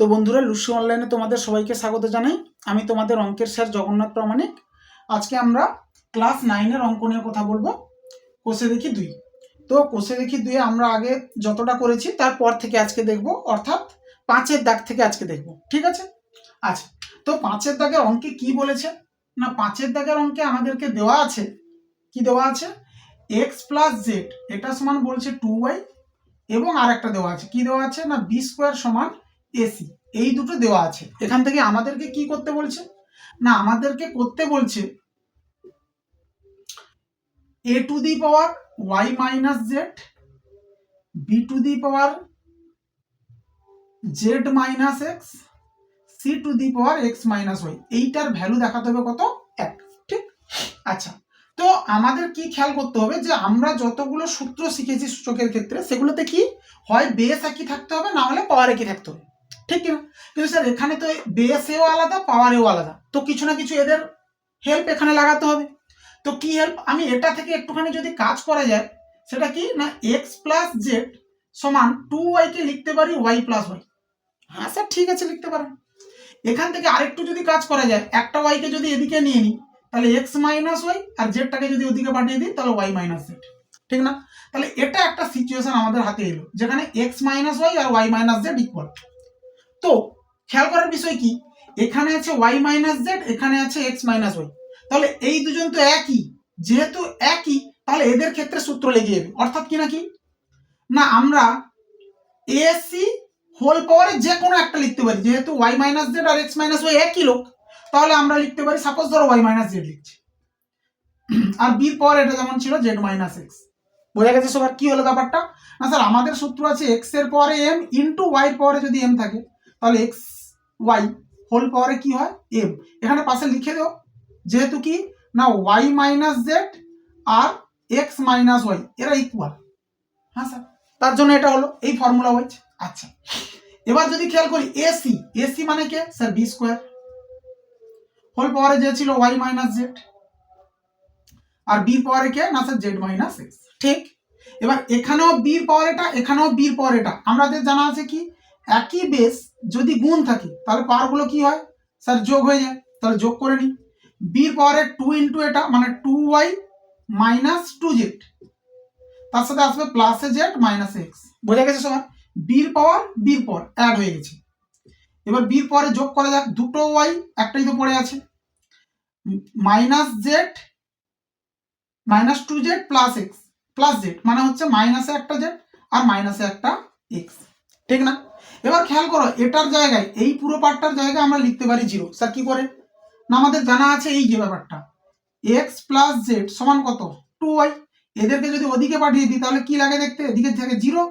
তো বন্ধুরা, লুসু অনলাইনে তোমাদের সবাইকে স্বাগত জানাই। আমি তোমাদের অঙ্কের স্যার জগন্নাথ প্রামাণিক। আজকে আমরা ক্লাস নাইনের অঙ্ক নিয়ে কথা বলব। কোষে দেখি দুই। তো কোষে দেখি দুয়ে আমরা আগে যতটা করেছি, তারপর থেকে আজকে দেখব, অর্থাৎ পাঁচের দাগ থেকে আজকে দেখব। ঠিক আছে? আচ্ছা তো পাঁচের দাগের অঙ্কে কি বলেছে? না, পাঁচের দাগের অঙ্কে আমাদেরকে দেওয়া আছে? কি দেওয়া আছে? এক্স প্লাস জেড, এটা সমান বলছে টু ওয়াই, এবং আর একটা দেওয়া আছে। কি দেওয়া আছে? না, বি স্কোয়ার সমান এসি এই দুটো দেওয়া আছে। এখান থেকে আমাদেরকে কি করতে বলছে? না, আমাদেরকে করতে বলছে A to the power Y minus Z B to the power Z minus X C to the power X minus Y এইটার ভ্যালু দেখাতে হবে কত? এক, ঠিক? আচ্ছা তো আমাদের কি খেয়াল করতে হবে যে আমরা যতগুলো সূত্র শিখেছি সূচকের ক্ষেত্রে, সেগুলোতে কি হয় বেস একই থাকতে হবে, না হলে পাওয়ার একই থাকতে হবে? ঠিক কিনা? কিন্তু স্যার, এখানে তো বেসেও আলাদা, পাওয়ারেও আলাদা। তো কিছু না কিছু এদের হেল্প এখানে লাগাতে হবে। তো কি হেল্প আমি এটা থেকে একটুখানি যদি কাজ করা যায়, সেটা কি? না এক্স প্লাস জেড সমান টু ওয়াইকে লিখতে পারি ওয়াই প্লাস ওয়াই হ্যাঁ স্যার, ঠিক আছে, লিখতে পারেন। এখান থেকে আরেকটু যদি কাজ করা যায়, একটা ওয়াইকে যদি এদিকে নিয়ে নিই, তাহলে এক্স মাইনাস ওয়াই আর জেডটাকে যদি ওদিকে পাঠিয়ে দিই, তাহলে ওয়াই মাইনাস জেড ঠিক না? তাহলে এটা একটা সিচুয়েশন আমাদের হাতে এলো, যেখানে এক্স মাইনাস ওয়াই আর ওয়াই মাইনাস জেড ইকুয়াল তো খেয়াল করার বিষয় কি? এখানে আছে ওয়াই মাইনাস জেড এখানে আছে এক্স মাইনাস ওয়াই তাহলে এই দুজন তো একই। যেহেতু একই, তাহলে এদের ক্ষেত্রে সূত্র লেগে যাবে। অর্থাৎ কি নাকি না, আমরা এসি হোল পাওয়ারে যে কোনো একটা লিখতে পারি। যেহেতু ওয়াই মাইনাস জেড আর এক্স মাইনাস ওয়াই একই লোক, তাহলে আমরা লিখতে পারি সাপোজ ধরো ওয়াই মাইনাস জেড লিখছি। আর বির পাওয়ার এটা যেমন ছিল জেড মাইনাস এক্স বোঝা গেছে সবার কি হলো ব্যাপারটা? না, স্যার, আমাদের সূত্র আছে এক্সের পরে এম ইন্টু ওয়াই পাওয়ারে যদি এম থাকে তাহলে এক্স ওয়াই হোল পাওয়ারে কি হয়? এম এখানে পাশে লিখে দাও। যেহেতু কি? না ওয়াই মাইনাস জেড আর এক্স মাইনাস ওয়াই এরা ইকুয়াল হ্যাঁ স্যার তার জন্য এটা হলো, এই ফর্মুলা ওয়াইজ আচ্ছা। এবার যদি খেয়াল করি এসি এসি মানে কে? স্যার বি স্কোয়ার হোল পাওয়ারে যে ছিল ওয়াই মাইনাস জেড আর বি পাওয়ারে কে? না স্যার জেড মাইনাস এক্স ঠিক? এবার এখানেও বির পাওয়ার এটা, এখানেও বির পাওয়ার এটা। আমাদের জানা আছে কি? একই বেস যদি গুণ থাকে, তাহলে পাওয়ারগুলো কি হয়? স্যার যোগ হয়ে যায়। তাহলে যোগ করে নিই। বির পাওয়ারে টু ইন্টু এটা মানে two Y minus two Z তার সাথে আসবে প্লাসে জেড মাইনাস এক্স বোঝা গেছে সবার? বির পাওয়ার বির পাওয়ার অ্যাড হয়ে গেছে। এবার বির পরে যোগ করা যাক। দুটো ওয়াই একটাই তো পড়ে আছে। Minus Z minus two Z plus X plus Z মানে হচ্ছে মাইনাসে একটা জেড আর মাইনাসে একটা এক্স ঠিক না? এবার খেয়াল করো, এটার জায়গায়, এই পুরো পার্টটার জায়গায় আমরা লিখতে পারি জিরো। স্যার কি করে? না, আমাদের জানা আছে এই যে ব্যাপারটা। এক্স প্লাস জেড সমান কত? টু ওয়াই এদেরকে যদি ওদিকে পাঠিয়ে দিই, তাহলে কি লাগে দেখতে? এদিকে থেকে জিরো,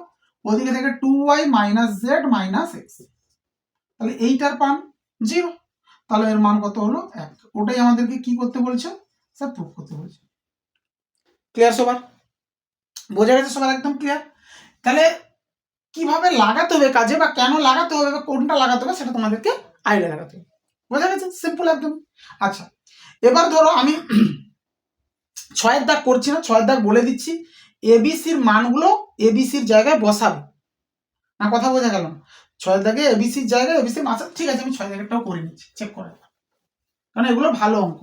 ওদিকে থেকে two Y minus Z minus X তাহলে এইটার পান জিরো। তাহলে এর মান কত হলো? এক। ওটাই আমাদেরকে কি করতে বলছে? স্যার প্রুফ করতে বলছে। ক্লিয়ার সবার? বোঝা গেছে সবার একদম ক্লিয়ার তাহলে কীভাবে লাগাতে হবে, কাজে বা কেন লাগাতে হবে বা কোনটা লাগাতে হবে সেটা তোমাদেরকে আইডিয়া লাগাতে হবে। বোঝা গেছে? সিম্পল একদম। আচ্ছা এবার ধরো আমি ছয়ের দাগ করছি না ছয়ের দাগ বলে দিচ্ছি। এবিসির মানগুলো এবিসির জায়গায় বসাবে। না, কথা বোঝা গেল ছয়ের দাগে এবিসির জায়গায় এবিসির মাছ ঠিক আছে, আমি ছয় দাগেরটাও করে নিচ্ছি চেক করে কারণ এগুলো ভালো অঙ্ক।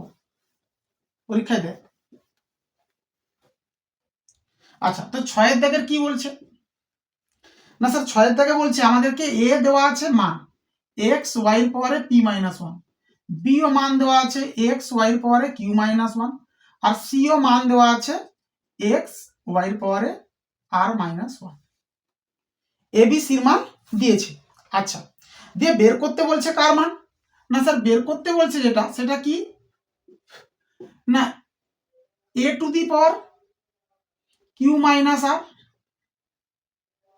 পরীক্ষায় দেয় আচ্ছা তো ছয়ের দাগের কি বলছে? না স্যার, ছয়ের থেকে বলছি, আমাদেরকে এ দেওয়া আছে মান এক্স ওয়াই পাওয়ারে পি মাইনাস ওয়ান বি ও মান দেওয়া আছে এক্স ওয়াই পাওয়ারে কিউ মাইনাস ওয়ান আর সি ও মান দেওয়া আছে এক্স ওয়াই পাওয়ারে R minus one A B সির মান দিয়েছে। আচ্ছা দিয়ে বের করতে বলছে কার মান? না স্যার, বের করতে বলছে যেটা, সেটা কি? না A to the power Q minus R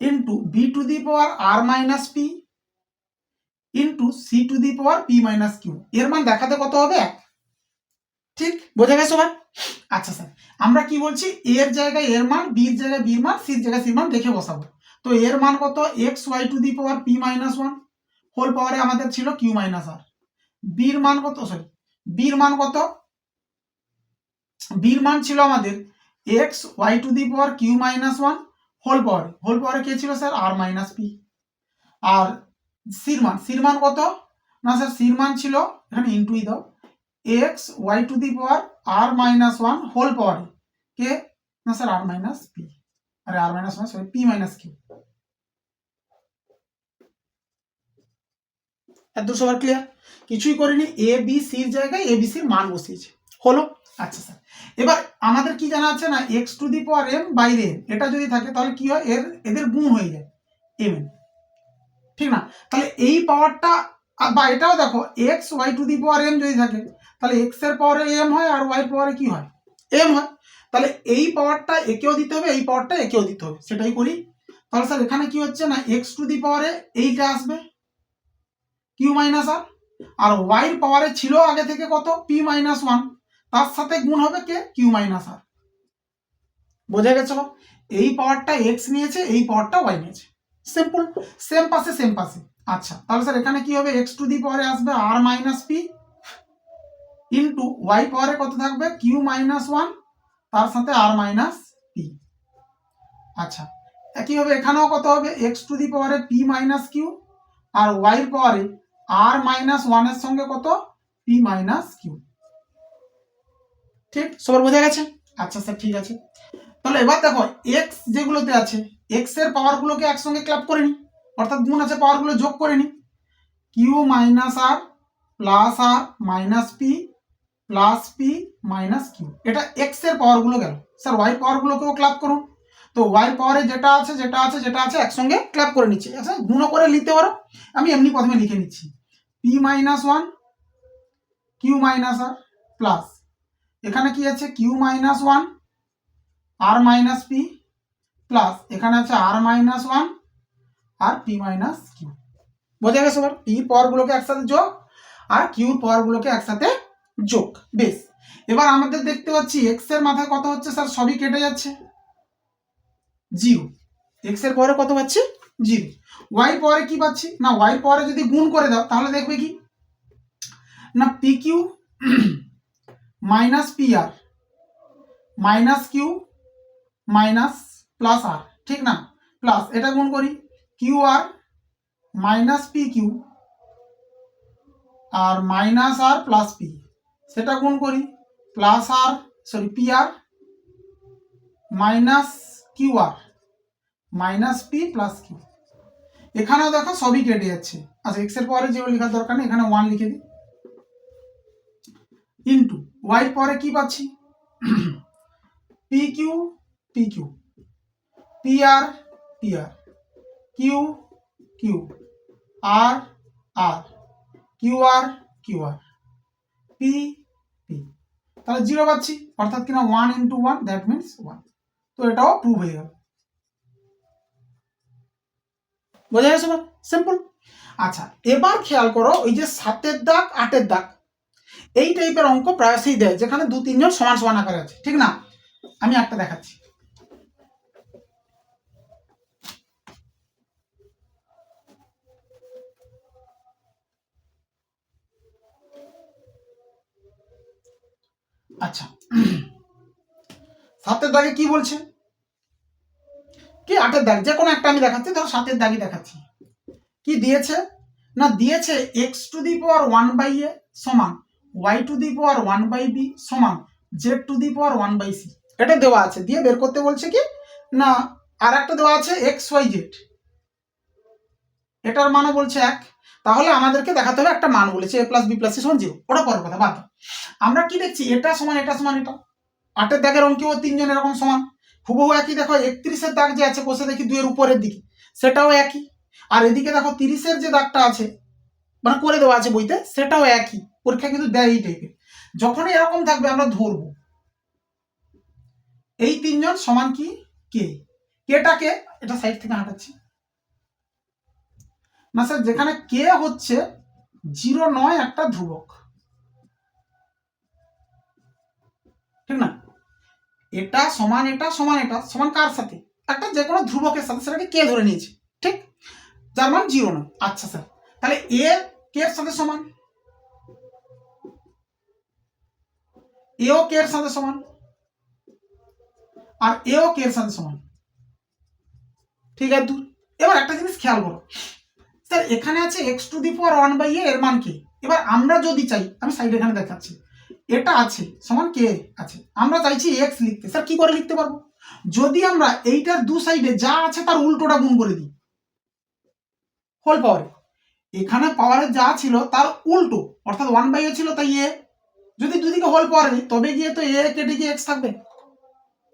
into B to the power R minus P into C to the power P minus Q এর মান দেখাতে কত হবে? এক। ঠিক? বোঝা গেছে সবার আচ্ছা স্যার, আমরা কি বলছি? এর জায়গায় এর মান বির জায়গায় বির মান সির জায়গায় সির মান দেখে বসাবো। তো এর মান কত? X Y to the power P minus one whole পাওয়ারে আমাদের ছিল কিউ মাইনাস আর বির মান কত? সরি বির মান কত? বির মান ছিল আমাদের X Y to the power Q minus one whole পাওয়ারে হোল পাওয়ারে কে ছিল স্যার আর মাইনাস পি আর সির মান সির মান কত? না স্যার সির মান ছিল এখানে ইন্টুই দাও। X Y to the power R minus one whole পাওয়ারে কে? না স্যার আর মাইনাস পি আরে R minus one sorry P minus Q এত সবার ক্লিয়ার কিছুই করিনি। এ বি সির জায়গায় এ বি সির মান বসিয়েছে। হলো? আচ্ছা স্যার। এবার আমাদের কি জানা আছে না X to the power M বাইরে এটা যদি থাকে, তাহলে কি হয়? এর, এদের গুণ হয়ে যায়। এম ঠিক না? তাহলে এই পাওয়ারটা বা এটাও দেখো X Y to the power M যদি থাকে, তাহলে এক্সের পাওয়ারে এম হয়, আর ওয়াই পাওয়ারে কি হয়? এম হয়। তাহলে এই পাওয়ারটা একেও দিতে হবে, এই পাওয়ারটা একেও দিতে হবে। সেটাই করি। তাহলে স্যার, এখানে কি হচ্ছে না এক্স টু দি পাওয়ারে এইটা আসবে। কিউ মাইনাস আর আর ওয়াই পাওয়ারে ছিল আগে থেকে কত? পি মাইনাস ওয়ান তার সাথে গুণ হবে কে? কিউ মাইনাস আর। বোঝা গেছে এই পাওয়ারটা এক্স নিয়েছে, এই পাওয়ারটা ওয়াই নিয়েছে। সিম্পল সেম পাশে সেম পাশে আচ্ছা তাহলে স্যার এখানে কি হবে? এক্স টু দি পাওয়ারে আসবে R minus P into Y পাওয়ারে কত থাকবে? কিউ মাইনাস ওয়ান তার সাথে আর মাইনাস পি আচ্ছা একইভাবে এখানেও কত হবে? এক্স টু দি পাওয়ারে পি মাইনাস কিউ আর ওয়াই পাওয়ারে আর মাইনাস ওয়ানের সঙ্গে কত? পি মাইনাস কিউ ঠিক? সবার বোঝা গেছে? আচ্ছা স্যার ঠিক আছে। তাহলে এবার দেখো এক্স যেগুলোতে আছে এক্সের পাওয়ারগুলোকে একসঙ্গে ক্লাব করে নি। অর্থাৎ গুণ আছে পাওয়ারগুলো যোগ করে নি। Q minus R plus R minus P plus P minus Q এটা এক্সের পাওয়ারগুলো গেল স্যার ওয়াই পাওয়ারগুলোকেও ক্লাব করুন তো ওয়াই পাওয়ারে যেটা আছে যেটা আছে যেটা আছে, একসঙ্গে ক্লাব করে নিচ্ছি। আচ্ছা গুণও করে নিতে পারো। আমি এমনি প্রথমে লিখে নিচ্ছি। P minus one Q minus R plus এখানে কি আছে? Q minus one R minus P plus এখানে আছে আর মাইনাস ওয়ান আর পি মাইনাস কিউ বোঝা গেছে এবার? পি পাওয়ারগুলোকে একসাথে যোগ আর কিউর পাওয়ারগুলোকে একসাথে যোগ। বেশ। এবার আমাদের দেখতে পাচ্ছি এক্সের মাথায় কত হচ্ছে স্যার? সবই কেটে যাচ্ছে। জিরো এক্সের পরে কত পাচ্ছি? জিরো ওয়াই পরে কি পাচ্ছি? না ওয়াই পরে যদি গুণ করে দাও, তাহলে দেখবে কি? না P Q minus P R minus Q minus plus R ঠিক না? প্লাস এটা গুণ করি Q R minus P Q R minus R plus P সেটা গুণ করি plus R sorry P R minus Q R minus P plus Q এখানেও দেখো সবই কেটে যাচ্ছে। আচ্ছা এক্সের পরে যেগুলো লেখার দরকার নেই, এখানে ওয়ান লিখে দিই। ইন্টু ওয়াই পরে কি পাচ্ছি? P Q P Q P R P R Q Q R R Q R Q R P P তাহলে জিরো পাচ্ছি, অর্থাৎ কিনা one into one that means one তো এটাও প্রুভ হয়ে গেল। বোঝা গেছে সিম্পল আচ্ছা এবার খেয়াল করো ওই যে সাতের দাগ, আটের দাগ। এই টাইপের অঙ্ক প্রায়শই দেয়, যেখানে দু তিনজন সমান সমান আকারে আছে, ঠিক না? আমি একটা দেখাচ্ছি। আচ্ছা। সাতের দাগে কি বলছে? কি আটের দাগ? যে কোনো একটা আমি দেখাচ্ছি, ধরো সাতের দাগই দেখাচ্ছি। কি দিয়েছে? না, দিয়েছে X to the power one by A সমান। Y to the power one by B সমান Z to the power one by C এটা দেওয়া আছে, দিয়ে বের করতে বলছে কি? না আর একটা দেওয়া আছে এক্স ওয়াই জেড এটার মানও বলছে এক। তাহলে আমাদেরকে দেখাতে হবে একটা মান বলেছে A plus B plus C সমান জিরো ওটা পরের কথা, বাদ আমরা কি দেখছি? এটা সমান এটা সমান, এটা। আটের দাগের অঙ্কেও তিনজন এরকম সমান। হুবহু একই, দেখো, একত্রিশের দাগ যে আছে কষে দেখি দুইয়ের উপরের দিকে। সেটাও একই। আর এদিকে দেখো, তিরিশের যে দাগটা আছে মানে করে দেওয়া আছে বইতে, সেটাও একই। পরীক্ষা কিন্তু দেয় এই টাইপের যখনই এরকম থাকবে, আমরা ধরবো। এই তিনজন সমান কি? কে? কেটাকে এটা সাইড থেকে হাঁটাচ্ছি না স্যার যেখানে কে হচ্ছে, জিরো নয় একটা ধ্রুবক। ঠিক না? এটা সমান এটা সমান এটা, সমান কার সাথে? একটা যে কোনো ধ্রুবকের সাথে, সেটাকে কে ধরে নিয়েছে। ঠিক? যার মান জিরো নয়। আচ্ছা স্যার তাহলে এ কে এর সাথে সমান? এও কে এর সাথে সমান? আর এও কে এর সাথে সমান? ঠিক আছে এবার একটা জিনিস খেয়াল করো। স্যার, এখানে আছে X to the power one by A এর মান কি? এবার আমরা যদি চাই, আমি সাইড এখানে দেখাচ্ছি। এটা আছে, সমান কে আছে। আমরা চাইছি এক্স লিখতে। স্যার, কি করে লিখতে পারব? যদি আমরা এইটার দু সাইডে যা আছে তার উল্টোটা গুণ করে দিই। হোল পাওয়ারে এখানে পাওয়ারে যা ছিল তার উল্টো, অর্থাৎ ওয়ান বাই এ ছিল তাই এ যদি দুদিকে হোল পাওয়ারে দিই তবে গিয়ে তো এ কেটে গিয়ে এক্স থাকবে।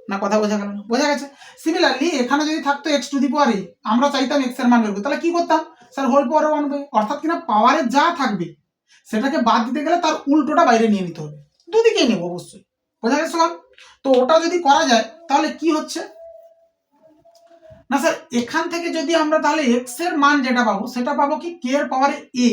না, কথা বোঝা গেল বোঝা গেছে? সিমিলারলি এখানে যদি থাকতো এক্স টু দি পাওয়ারে আমরা চাইতাম এক্সের মান বের তাহলে কি করতাম? স্যার, হোল পাওয়ারে ওয়ান বাই অর্থাৎ কিনা পাওয়ারে যা থাকবে, সেটাকে বাদ দিতে গেলে তার উল্টোটা বাইরে নিয়ে নিতে হবে। দুদিকেই নেব অবশ্যই। বোঝা গেছে সব তো ওটা যদি করা যায়, তাহলে কি হচ্ছে? না, স্যার, এখান থেকে যদি আমরা তাহলে এক্সের মান যেটা পাবো, সেটা পাবো কি কে এর পাওয়ারে এ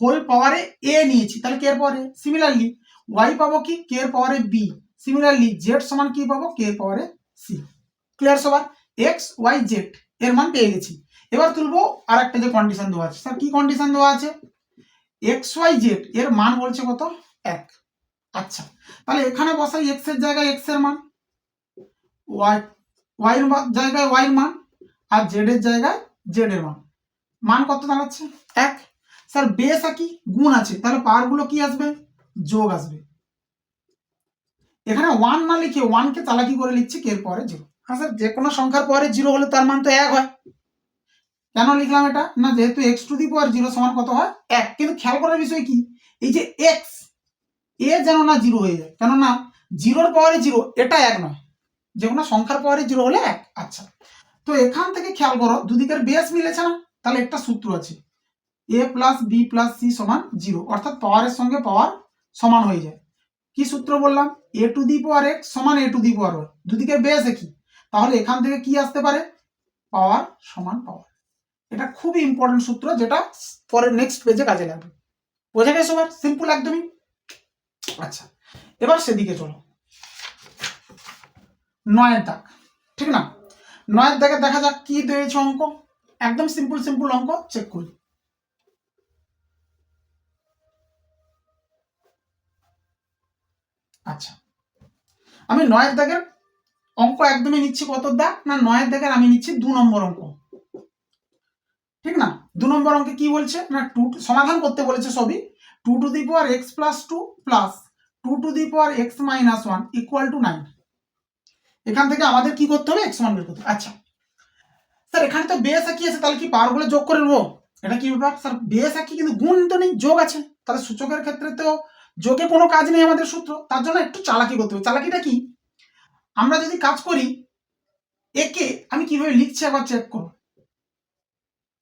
হোল পাওয়ারে এ নিয়েছি। তাহলে কে এর পাওয়ারে সিমিলারলি ওয়াই পাবো কি? কে এর পাওয়ারে বি সিমিলারলি জেড সমান কি পাবো? কে এর পাওয়ারে সি ক্লিয়ার সবার? এক্স ওয়াই জেড এর মান পেয়ে গেছি। এবার তুলবো আর একটা যে কন্ডিশন দেওয়া আছে। স্যার, কি কন্ডিশন দেওয়া আছে? এক্স ওয়াই জেড এর মান বলছে কত? এক। আচ্ছা তাহলে এখানে বসাই এক্সের জায়গায় এক্সের মান ওয়াই ওয়াই জায়গায় ওয়াই মান, আর জেড এর জায়গায় জেড এর মান। মান কত দাঁড়াচ্ছে? এক। স্যার বেস কি? গুণ আছে। তাহলে পাওয়ারগুলো কি আসবে? যোগ আসবে। এখানে ওয়ান না লিখে ওয়ানকে চালাকি করে লিখছে কে পরে জিরো হ্যাঁ স্যার যে কোনো সংখ্যার পরে জিরো হলে তার মান তো এক হয়। কেন লিখলাম এটা? না, যেহেতু X to the power zero সমান কত হয়? এক। কিন্তু খেয়াল করার বিষয় কি? এই যে এক্স এ যেন না জিরো হয়ে যায়। কেননা জিরোর পাওয়ারে জিরো এটা এক নয়। যে কোনো সংখ্যার পাওয়ারে জিরো হলে এক। আচ্ছা। তো এখান থেকে খেয়াল করো, দুদিকের বেস মিলেছে না? তাহলে একটা সূত্র আছে। A plus B plus C সমান জিরো অর্থাৎ পাওয়ারের সঙ্গে পাওয়ার সমান হয়ে যায়। কি সূত্র বললাম? এ টু দি পাওয়ার এক্স সমান A to the power Y দুদিকের base একই। তাহলে এখান থেকে কি আসতে পারে? পাওয়ার সমান পাওয়ার। এটা খুবই ইম্পর্টেন্ট সূত্র যেটা পরের নেক্সট পেজে কাজে লাগবে। বোঝা গেছে সবার সিম্পল একদমই। আচ্ছা এবার সেদিকে চলো। নয়ের দাগ, ঠিক না? নয়ের দাগে দেখা যাক কি দিয়েছে অঙ্ক। একদম সিম্পল সিম্পল অঙ্ক। চেক করি। আচ্ছা। আমি নয়ের দাগের অঙ্ক একদমই নিচ্ছি কত দাগ? না, নয়ের দাগের আমি নিচ্ছি দু নম্বর অঙ্ক। ঠিক না? দু নম্বর অঙ্কে কি বলছে? না, টু সমাধান করতে বলেছে সবই। Two to the power X plus two plus two to the power X minus one equal to nine. এখান থেকে আমাদের কি করতে হবে? এক্স ওয়ান বের করতে আচ্ছা। স্যার, এখানে তো বেস একই আছে। তাহলে কি পাওয়ারগুলো যোগ করে নেব? এটা কি ব্যাপার? স্যার বেস একই, কিন্তু গুণ তো নেই, যোগ আছে। তাহলে সূচকের ক্ষেত্রে তো যোগে কোনো কাজ নেই আমাদের সূত্র, তার জন্য একটু চালাকি করতে হবে। চালাকিটা কি? আমরা যদি কাজ করি, একে আমি কীভাবে লিখছি একবার চেক করো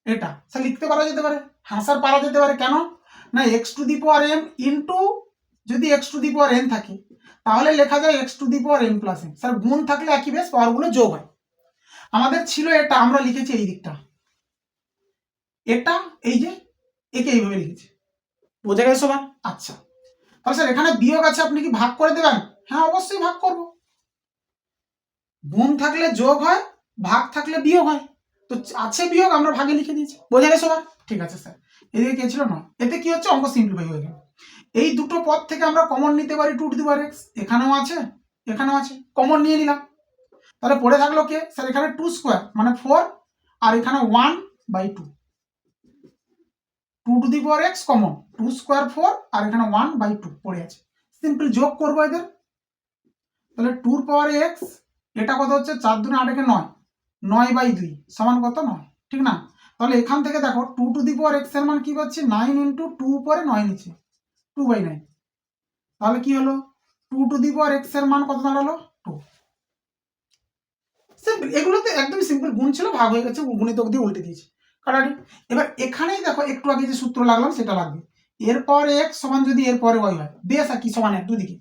এটা, স্যার লিখতে পারা যেতে পারে? হ্যাঁ স্যার, পারা যেতে পারে। কেন? না X to the power M into যদি X to the power N থাকে, তাহলে লেখা যায় X to the power N plus N sir, গুণ থাকলে একই বেশ পাওয়ারগুলো যোগ হয়। আমাদের ছিল এটা, আমরা লিখেছি এই দিকটা। এটা, এই যে, একে এইভাবে লিখেছি। বোঝা গেছে সবার? আচ্ছা। তাহলে স্যার, এখানে বিয়োগ আছে, আপনি কি ভাগ করে দেবেন? হ্যাঁ অবশ্যই ভাগ করব। গুণ থাকলে যোগ হয়, ভাগ থাকলে বিয়োগ হয়। তো আছে বিয়োগ, আমরা ভাগে লিখে দিয়েছি। বোঝা গেছে সবার ঠিক আছে, স্যার। এদিকে কে ছিল না? এতে কি হচ্ছে? অঙ্ক সিম্পলিফাই হয়ে গেল। এই দুটো পদ থেকে আমরা কমন নিতে পারি টু টু দি এক্স এখানেও আছে এখানেও আছে। কমন নিয়ে নিলাম। তাহলে পড়ে থাকল কে? স্যার, এখানে টু স্কোয়ার মানে ফোর আর এখানে one by two two to the power X common two square four আর এখানে ওয়ান বাই টু পড়ে আছে। সিম্পল যোগ করব এদের। তাহলে টুর পাওয়ার এক্স এটা কত হচ্ছে? চার দুনে আট একে নয়। নয় বাই দুই, সমান কত? নয়। ঠিক না? তাহলে এখান থেকে দেখো টু টু দি পাওয়ার এক্সের মান কি পাচ্ছি? নাইন ইন্টু টু পরে নয় নিচে। টু বাই নাইন তাহলে কি হলো? টু টু দি পাওয়ার এক্সের মান কত দাঁড়াল? টু সিম্পল এগুলোতে একদম সিম্পল গুণ ছিল, ভাগ হয়ে গেছে, গুণিতক দিয়ে উল্টে দিয়েছি। কাটারি এবার এখানেই দেখো একটু আগে যে সূত্র লাগলাম সেটা লাগবে। এরপর এক্স সমান যদি এরপরে ওয়াই হয় বেশ আর কি সমান এক দুদিকে।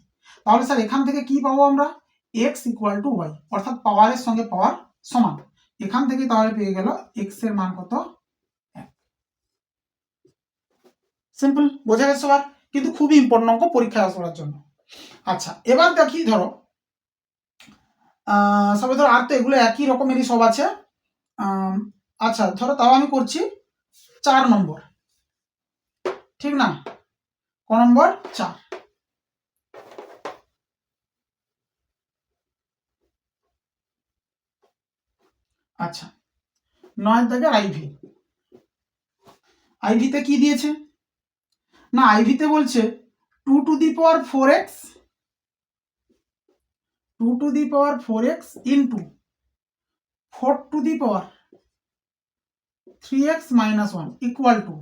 তাহলে স্যার এখান থেকে কি পাবো আমরা? এক্স ইকুয়াল টু ওয়াই অর্থাৎ পাওয়ারের সঙ্গে পাওয়ার সমান। এখান থেকে তাহলে পেয়ে গেল এক্সের মান কত? সিম্পল বোঝা গেছে সবার কিন্তু খুবই ইম্পর্টেন্ট অঙ্ক পরীক্ষায় আসবার জন্য। আচ্ছা এবার দেখি ধরো আহ, সবে ধরো আর তো এগুলো একই রকমেরই সব আছে। আচ্ছা ধরো তাও আমি করছি চার নম্বর। ঠিক না? ক নম্বর? চার। আচ্ছা নয়ের দাগে আইভি আইভিতে কি দিয়েছে? না আইভিতে বলছে two to the power four X two to the power four X into four to the power three X minus one equal to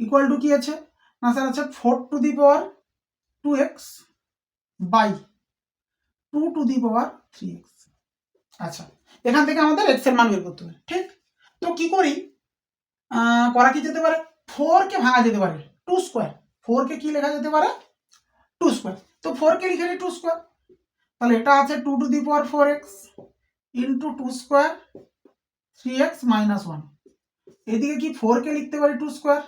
equal to কি আছে? না স্যার আছে four to the power two X by two to the power three X আচ্ছা এখান থেকে আমাদের এক্সের মান বের করতে হবে, ঠিক? তো কি করি? করা কি যেতে পারে? ফোর কে ভাঙা যেতে পারে টু স্কোয়ার ফোর কে লেখা যেতে পারে? টু স্কোয়ার তো ফোর কে লিখে নিই টু স্কোয়ার তাহলে এটা আছে two to the power four X into two square three X minus one এদিকে কি ফোর কে লিখতে পারি টু স্কোয়ার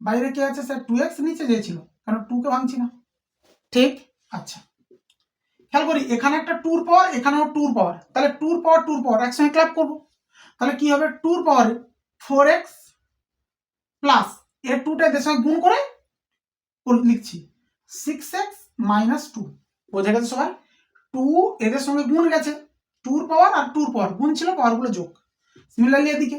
বাইরে কি আছে স্যার টু এক্স নিচে যেছিল কারণ টু কে ভাঙছি না। ঠিক? আচ্ছা। খেয়াল করি, এখানে একটা টুর পাওয়ার এখানেও টুর পাওয়ার তাহলে টুর পাওয়ার টুর পাওয়ার একসঙ্গে ক্লাব করব। তাহলে কি হবে? টুর পাওয়ারে ফোর এক্স প্লাস এর টুটা এদের সঙ্গে গুণ করে করে লিখছি। সিক্স এক্স মাইনাস টু বোঝা গেছে সবাই? টু এদের সঙ্গে গুণ গেছে। টুর পাওয়ার আর টুর পাওয়ার গুণ ছিল পাওয়ারগুলো যোগ। সিমিলারলি এদিকে।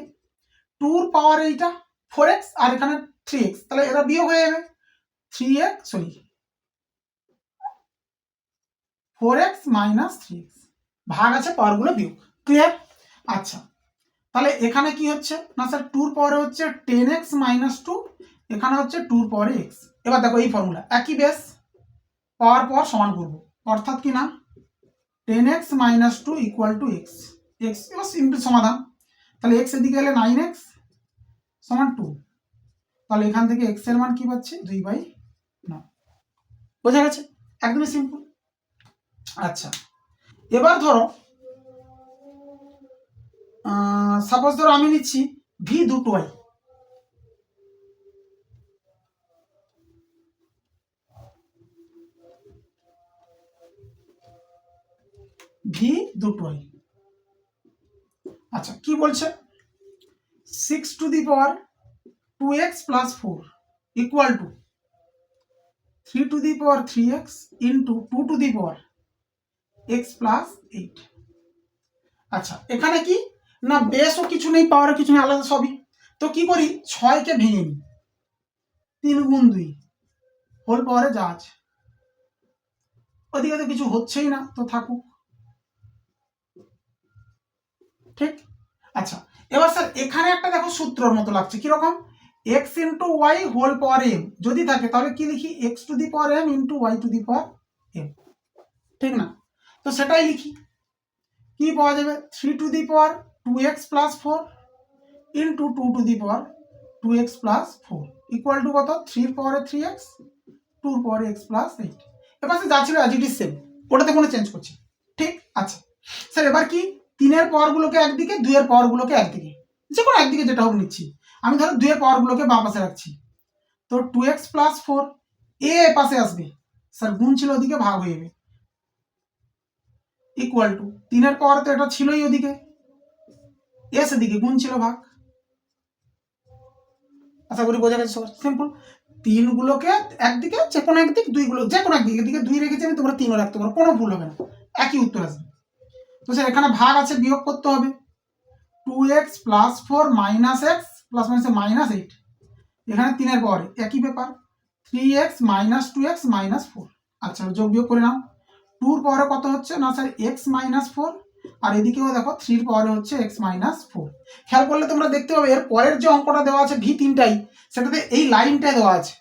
টুর পাওয়ার এইটা ফোর এক্স আর এখানে থ্রি এক্স তাহলে এরা বিয়োগ হয়ে যাবে। Three X sorry four X minus three X ভাগ আছে পাওয়ারগুলো বিয়োগ। ক্লিয়ার আচ্ছা। তাহলে এখানে কি হচ্ছে? না স্যার টুর পাওয়ারে হচ্ছে টেন এক্স মাইনাস টু এখানে হচ্ছে টুর পাওয়ারে এক্স এবার দেখো এই ফর্মুলা একই বেস পাওয়ার পাওয়ার সমান করব। অর্থাৎ কি না ten X minus two equal to X X এবার সিম্পল সমাধান। তাহলে এক্সের দিকে এলে নাইন এক্স সমান টু তাহলে এখান থেকে এক্সের মান কি পাচ্ছে? দুই বাই নয়। বোঝা গেছে? একদমই সিম্পল আচ্ছা। এবার ধরো সাপোজ ধরো আমি নিচ্ছি ভি দুটো আই ভি দুটো আই আচ্ছা কি বলছে? Six to the power two X plus four equal to three to the power three X into two to the power X plus eight আচ্ছা এখানে কি? না বেসও কিছু নেই পাওয়ারও কিছু নেই, আলাদা সবই। তো কি করি? ছয়কে ভেঙে নিই। তিন গুণ দুই হোল পাওয়ারে যা আছে। ওদিকে তো কিছু হচ্ছেই না, তো থাকুক। ঠিক? আচ্ছা এবার স্যার এখানে একটা দেখো সূত্রর মতো লাগছে, কীরকম? X into Y whole power M যদি থাকে তাহলে কি লিখি? X to the power M into Y to the power M ঠিক না? তো সেটাই লিখি। কি পাওয়া যাবে? Three to the power two X plus four into two to the power two X plus four equal to কত? থ্রির পাওয়ারে থ্রি এক্স টুর পাওয়ারে এক্স প্লাস এইট এবার যা ছিল অ্যাজ ইট ইজ সেম ওটাতে কোনো চেঞ্জ করছি। ঠিক আচ্ছা স্যার এবার কি? তিনের পাওয়ারগুলোকে একদিকে, দুইয়ের পাওয়ারগুলোকে একদিকে। যে কোনো একদিকে যেটা হোক নিচ্ছি। আমি ধরো দুইয়ের পাওয়ারগুলোকে বাম পাশে রাখছি। তো টু এক্স প্লাস ফোর এ পাশে আসবে। স্যার, গুণ ছিল ওদিকে, ভাগ হয়ে যাবে। ইকুয়াল টু তিনের পাওয়ার তো এটা ছিলই ওদিকে। এস এদিকে, গুণ ছিল ভাগ। আশা করি বোঝা গেছে সবার। সিম্পল তিনগুলোকে একদিকে, যে কোনো একদিক, দুইগুলো, যে কোনো একদিকে, এদিকে দুই রেখেছি আমি, তোমরা তিনও রাখতে পারো। কোনো ভুল হবে না। একই উত্তর আসবে। তো স্যার এখানে ভাগ আছে, বিয়োগ করতে হবে। Two x plus four minus x plus minus minus eight এখানে তিনের পরে, একই ব্যাপার। Three x minus two x minus four আচ্ছা যোগ বিয়োগ করে নাও। টুর পরে কত হচ্ছে? না স্যার এক্স মাইনাস ফোর আর এদিকেও দেখো থ্রির পরে হচ্ছে এক্স মাইনাস ফোর খেয়াল করলে তোমরা দেখতে পাবে, এর পরের যে অঙ্কটা দেওয়া আছে, ভি তিনটাই, সেটাতে এই লাইনটাই দেওয়া আছে।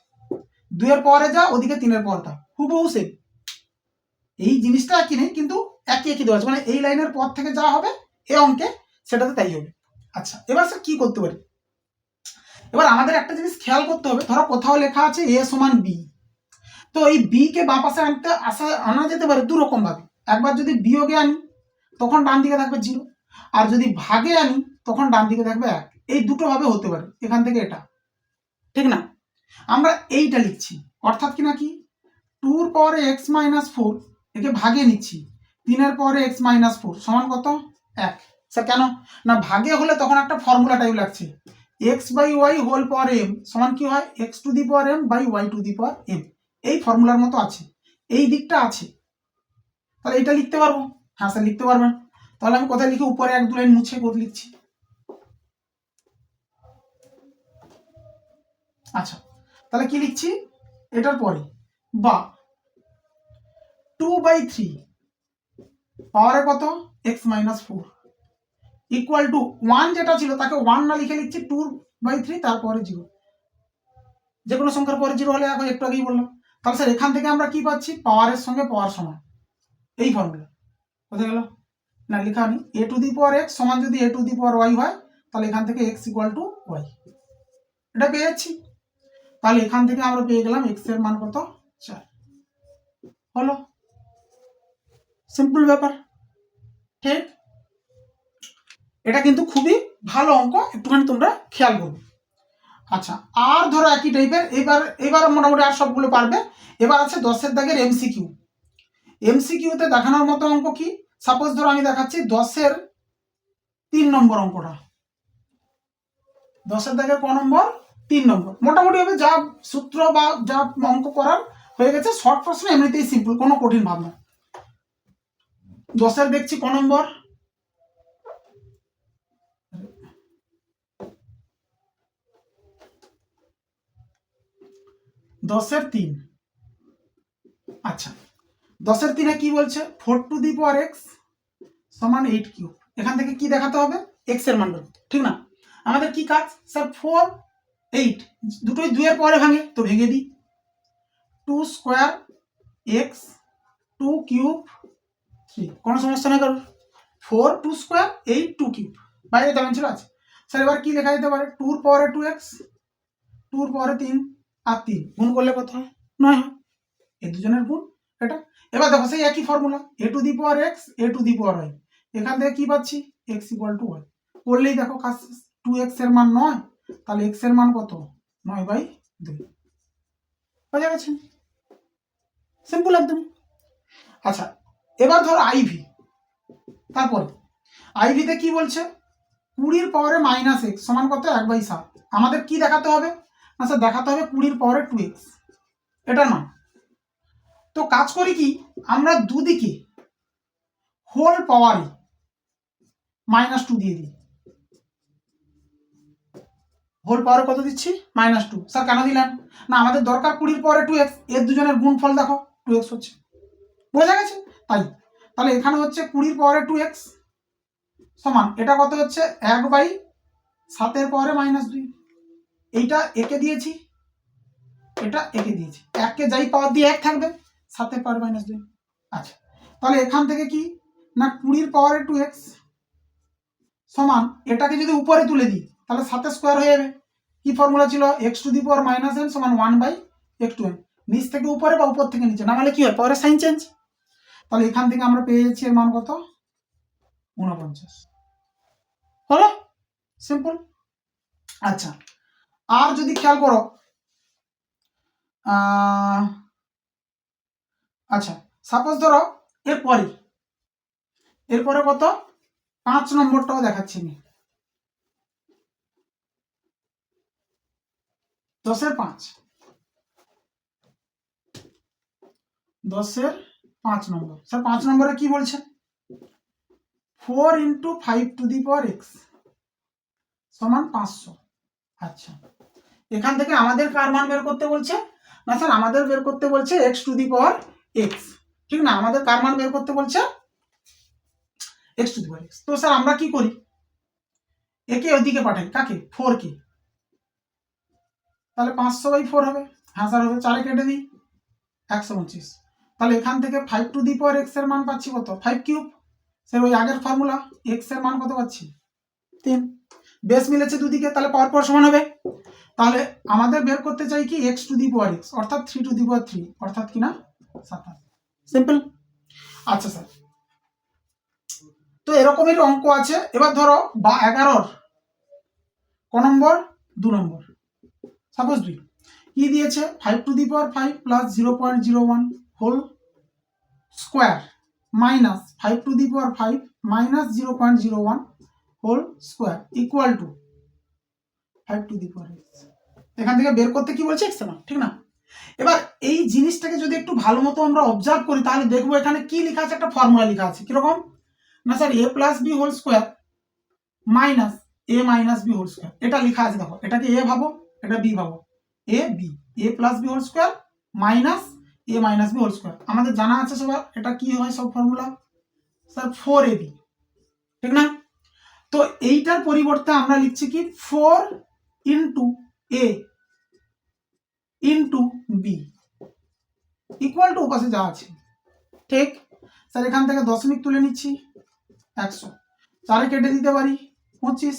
দুইয়ের পরে যা, ওদিকে তিনের পর তা হুবহু সেম এই জিনিসটা কি নেই, কিন্তু একই একই দেওয়া আছে। মানে এই লাইনের পর থেকে যা হবে, এ অঙ্কে সেটাতে তাই হবে। আচ্ছা এবার স্যার কি করতে পারি? এবার আমাদের একটা জিনিস খেয়াল করতে হবে। ধরো কোথাও লেখা আছে এ সমান বি তো এই বি কে বাঁ পাশে আনতে আসা, আনা যেতে পারে দু রকম ভাবে। একবার যদি বিয়োগে আনি, তখন ডান দিকে থাকবে জিরো আর যদি ভাগে আনি, তখন ডান দিকে থাকবে এক। এই দুটো ভাবে হতে পারে, এখান থেকে এটা। ঠিক না? আমরা এইটা লিখছি। অর্থাৎ কি না কি? টুর পরে এক্স মাইনাস ফোর একে ভাগে নিচ্ছি। তিনের পরে এক্স মাইনাস ফোর সমান কত? এক। স্যার, কেন? না, ভাগে হলে তখন একটা ফর্মুলা টাইপ লাগছে। X by y whole power m সমান কি হয়? X to the power m by y to the power m এই ফর্মুলার মতো আছে। এই দিকটা আছে। তাহলে এটা লিখতে পারব? হ্যাঁ স্যার, লিখতে পারবেন। তাহলে আমি কোথায় লিখে? উপরে এক দু লাইন মুছে করে লিখছি। আচ্ছা তাহলে কি লিখছি? এটার পরে, বা টু বাই থ্রি পাওয়ারে কত? X minus four equal to one যেটা ছিল, তাকে ওয়ান না লিখে লিখছি টু বাই থ্রি তারপরে জিরো যে কোনো সংখ্যার পরে জিরো হলে এখন একটু আগেই বললাম। তাহলে স্যার এখান থেকে আমরা কি পাচ্ছি? পাওয়ারের সঙ্গে পাওয়ার সমান। এই ফর্মুলা কোথায় গেল? না, লেখা নেই এ টু দি পাওয়ার এক্স সমান যদি এ টু দি পাওয়ার ওয়াই হয়, তাহলে এখান থেকে এক্স ইকুয়াল টু ওয়াই এটা পেয়ে যাচ্ছি। তাহলে এখান থেকে আমরা পেয়ে গেলাম এক্সের মান কত? চার। হলো। সিম্পল ব্যাপার। ঠিক? এটা কিন্তু খুবই ভালো অঙ্ক, একটুখানি তোমরা খেয়াল করবে আচ্ছা আর ধরো একই টাইপের এবার এবার মোটামুটি আর সবগুলো পারবে। এবার আছে দশের দাগের এমসিকিউ এমসিকিউতে দেখানোর মতো অঙ্ক কি? সাপোজ ধরো আমি দেখাচ্ছি দশের তিন নম্বর অঙ্কটা। দশের দাগের ক নম্বর? তিন নম্বর। মোটামুটি ভাবে যা সূত্র বা যা অঙ্ক করার হয়ে গেছে, শর্ট প্রশ্ন এমনিতেই সিম্পল কোনো কঠিন ভাব না দশের দেখছি ক নম্বর। দশের তিন। আচ্ছা দশের তিনে কি বলছে? Four to the power x সমান এইট কিউব। এখান থেকে কি দেখাতে হবে? এক্সের মান ঠিক না? আমাদের কি কাজ? স্যার, ফোর, এইট, দুটোই দুইয়ের পরে ভাঙে, তো ভেঙে দিই। Two square x two cube three কোনো সমস্যা নেই কারোর? Four two square eight two cube বাইরে তেমন ছিল আছে। স্যার, এবার কি লেখা যেতে পারে? টুর পরে টু এক্স টুর পরে তিন আর তিন গুণ করলে কত হয়? নয় হয়। এই দুজনের গুণ, এটা? এবার দেখো, সেই একই formula a to the power x a to the power y এখান থেকে কি পাচ্ছি? এক্স ইকুয়াল টু ওয়াই করলেই দেখো, কাজ টু এক্সের মান নয়, তাহলে এক্সের মান কত? নয় বাই দুই। বোঝা গেছে? সিম্পল একদম আচ্ছা এবার ধর আইভি তারপরে আইভিতে কি বলছে? কুড়ির পাওয়ারে মাইনাস এক্স সমান কত এক বাই সাত। আমাদের কি দেখাতে হবে? না স্যার দেখাতে হবে কুড়ির পাওয়ারে টু এক্স এটা মান তো কাজ করি কি? আমরা দুদিকে হোল পাওয়ারে মাইনাস টু দিয়ে দিই। হোল পাওয়ারে কত দিচ্ছি? মাইনাস টু স্যার, কেন দিলেন না, আমাদের দরকার কুড়ির পরে টু এক্সের দুজনের গুণফল দেখো টু এক্স হচ্ছে। বোঝা গেছে? তাই। তাহলে এখানে হচ্ছে কুড়ির পাওয়ারে টু এক্স সমান, এটা কত হচ্ছে? এক বাই সাতের পরে মাইনাস দুই। এইটা একে দিয়েছি, এটা একে দিয়েছি। এককে যাই পাওয়ার দিয়ে এক থাকবে, সাতের পাওয়ার মাইনাস দুই। আচ্ছা তাহলে এখান থেকে কি? না, কুড়ির পাওয়ারে টু এক্স সমান, এটাকে যদি উপরে তুলে দিই, তাহলে সাতের স্কোয়ার হয়ে যাবে। কি ফর্মুলা ছিল? X to the power minus n সমান one by x to n নিচ থেকে উপরে বা উপর থেকে নিচে, না হলে কি হয়? পাওয়ারের সাইন চেঞ্জ তাহলে এখান থেকে আমরা পেয়ে যাচ্ছি এর মান কত? উনপঞ্চাশ হলো? সিম্পল আচ্ছা। আর যদি খেয়াল করো আচ্ছা সাপোজ ধরো, এরপরে এরপরে কত? পাঁচ নম্বরটাও দেখাচ্ছি আমি। দশের পাঁচ। দশের পাঁচ নম্বর। স্যার, পাঁচ নম্বরে কি বলছে? Four into five to the power x সমান পাঁচশো। আচ্ছা। এখান থেকে আমাদের কার মান বের করতে বলছে? না, স্যার, আমাদের বের করতে বলছে x to the power x ঠিক না? আমাদের কার মান বের করতে বলছে? X to the power x তো, স্যার, আমরা কি করি? একে ওদিকে পাঠাই? কাকে? ফোর কে। তাহলে পাঁচশো বাই ফোর হবে। হ্যাঁ স্যার হবে চারে কেটে দিই। একশো পঁচিশ। তাহলে এখান থেকে ফাইভ টু দি পাওয়ার এক্সের মান পাচ্ছি কত? ফাইভ কিউব স্যার ওই আগের ফর্মুলা এক্সের মান কত পাচ্ছি? তিন। বেস মিলেছে দুদিকে, তাহলে পাওয়ার পর সমান হবে। তাহলে আমাদের বের করতে চাই কি? X to the power x অর্থাৎ three to the power three অর্থাৎ কি না? সাতাশ সিম্পল আচ্ছা স্যার তো এরকমের অঙ্ক আছে। এবার ধরো, বা এগারোর ক নম্বর? দু নম্বর। সাপোজ দুই। কি দিয়েছে? Five to the power five plus zero point zero one whole square minus five to the power five minus zero point zero one whole square equal to five to the power x এখান থেকে বের করতে কি বলছে x ঠিক না? এবার এই জিনিসটাকে যদি একটু ভালো মতো আমরা অবজার্ভ করি, তাহলে দেখব এখানে কি লেখা আছে, একটা ফর্মুলা লেখা আছে, কীরকম? না sir a plus b whole square minus a minus b whole square এটা লেখা আছে দেখো, এটাকে এ ভাবো, এটা বি ভাবো a b a plus b whole square minus a minus b whole square আমাদের জানা আছে সবার, এটা কি হয় সব formula sir four a b ঠিক না? তো এইটার পরিবর্তে আমরা লিখছি কি? Four into a into b equal to ওপাশে যা আছে। ঠিক? স্যার এখান থেকে দশমিক তুলে নিচ্ছি, একশো। চারে কেটে দিতে পারি, পঁচিশ।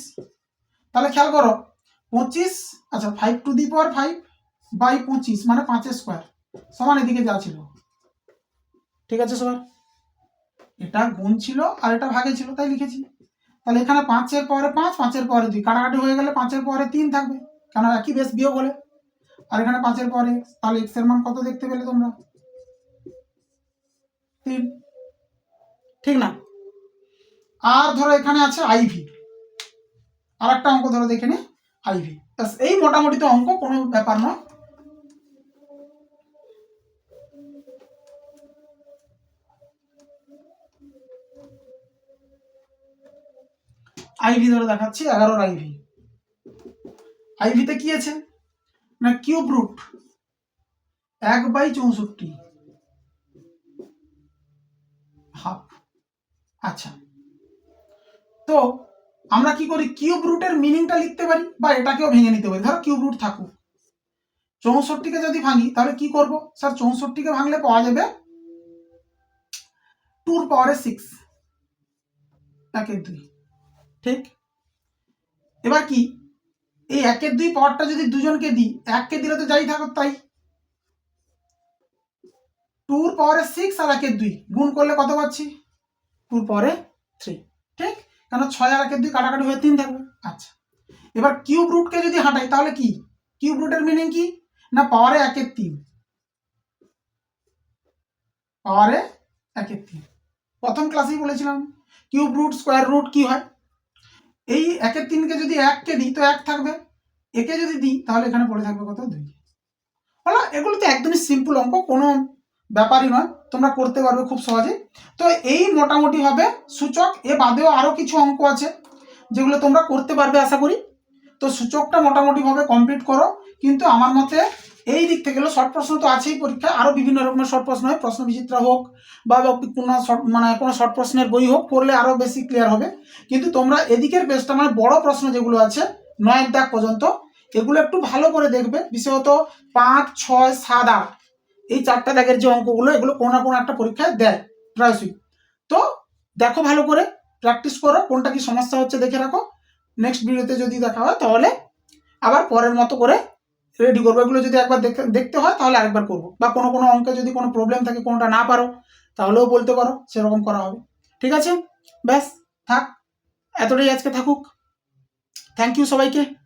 তাহলে খেয়াল করো, পঁচিশ আচ্ছা five to the power five by পঁচিশ মানে পাঁচের স্কোয়ার সমান এদিকে যা ছিল। ঠিক আছে সবার? এটা গুণ ছিল আর এটা ভাগে ছিল, তাই লিখেছি। তাহলে এখানে পাঁচের পরে পাঁচ, পাঁচের পরে দুই। কাটাকাটি হয়ে গেলে পাঁচের পরে তিন থাকবে। কেন একই বেশ বিয়োগ হলে। আর এখানে পাঁচের পরে তাহলে এক্সের মান কত দেখতে পেলে তোমরা? তিন। ঠিক না? আর ধরো এখানে আছে আইভি আর একটা অঙ্ক ধরো দেখে নে। আইভি এই মোটামুটি তো অঙ্ক, কোনো ব্যাপার নয়। আইভি ধরে দেখাচ্ছি, এগারোর আইভি আইভিতে কি আছে? না কিউব রুট এক বাই চৌষট্টি। হাফ। আচ্ছা। তো আমরা কি করি? কিউব রুটের মিনিংটা লিখতে পারি বা এটাকেও ভেঙে নিতে পারি। ধরো কিউব রুট থাকুক। চৌষট্টিকে যদি ভাঙি, তাহলে কি করব? স্যার, চৌষট্টিকে ভাঙলে পাওয়া যাবে টুর পাওয়ারে সিক্স একের দুই। ঠিক? এবার কি? এই একের দুই পাওয়ারটা যদি দুজনকে দিই, এককে দিলে তো যাই থাকুক তাই। টুর পাওয়ারে সিক্স আর একের দুই। গুণ করলে কত পাচ্ছি? টুর পাওয়ারে থ্রি ঠিক? কেন ছয় আর একের দুই কাটাকাটি হয়ে তিন থাকবে। আচ্ছা। এবার কিউব রুটকে যদি হাঁটাই, তাহলে কি? কিউব রুটের মিনিং কি? না পাওয়ারে একের তিন? পাওয়ারে একের তিন। প্রথম ক্লাসেই বলেছিলাম। কিউব রুট স্কোয়ার রুট কি হয়? এই একের তিনকে যদি এককে দিই, তো এক থাকবে। একে যদি দিই, তাহলে এখানে পড়ে থাকবে কত? দুই। হলো, এগুলো তো একদমই সিম্পল অঙ্ক, কোনো ব্যাপারই নয়। তোমরা করতে পারবে খুব সহজে তো এই মোটামুটি হবে সূচক। এ বাদেও আরও কিছু অঙ্ক আছে, যেগুলো তোমরা করতে পারবে, আশা করি। তো সূচকটা মোটামুটিভাবে কমপ্লিট করো। কিন্তু আমার মতে এই দিক থেকে গেলে শর্ট প্রশ্ন তো আছেই পরীক্ষায়। আরও বিভিন্ন রকমের শর্ট প্রশ্ন হয়। প্রশ্ন বিচিত্রা হোক বা কোনো শর্ট মানে কোনো শর্ট প্রশ্নের বই হোক, পড়লে আরও বেশি ক্লিয়ার হবে। কিন্তু তোমরা এদিকের পেজটা মানে বড় প্রশ্ন যেগুলো আছে নয়ের দাগ পর্যন্ত, এগুলো একটু ভালো করে দেখবে। বিশেষত পাঁচ, ছয়, সাত, আট, এই চারটা দাগের যে অঙ্কগুলো, এগুলো কোনো না কোনো একটা পরীক্ষায় দেয় প্রায়শই। তো দেখো ভালো করে প্র্যাকটিস করো, কোনটা কি সমস্যা হচ্ছে দেখে রাখো। নেক্সট ভিডিওতে যদি দেখা হয়, তাহলে আবার পরের মতো করে রেডি করব। এগুলো যদি একবার দেখতে দেখতে হয়, তাহলে আরেকবার করব। বা কোনো কোনো অঙ্কে যদি কোনো প্রবলেম থাকে, কোনোটা না পারো, তাহলেও বলতে পারো, সেরকম করা হবে। ঠিক আছে? ব্যাস, থাক। এতটাই আজকে থাকুক। থ্যাংক ইউ সবাইকে।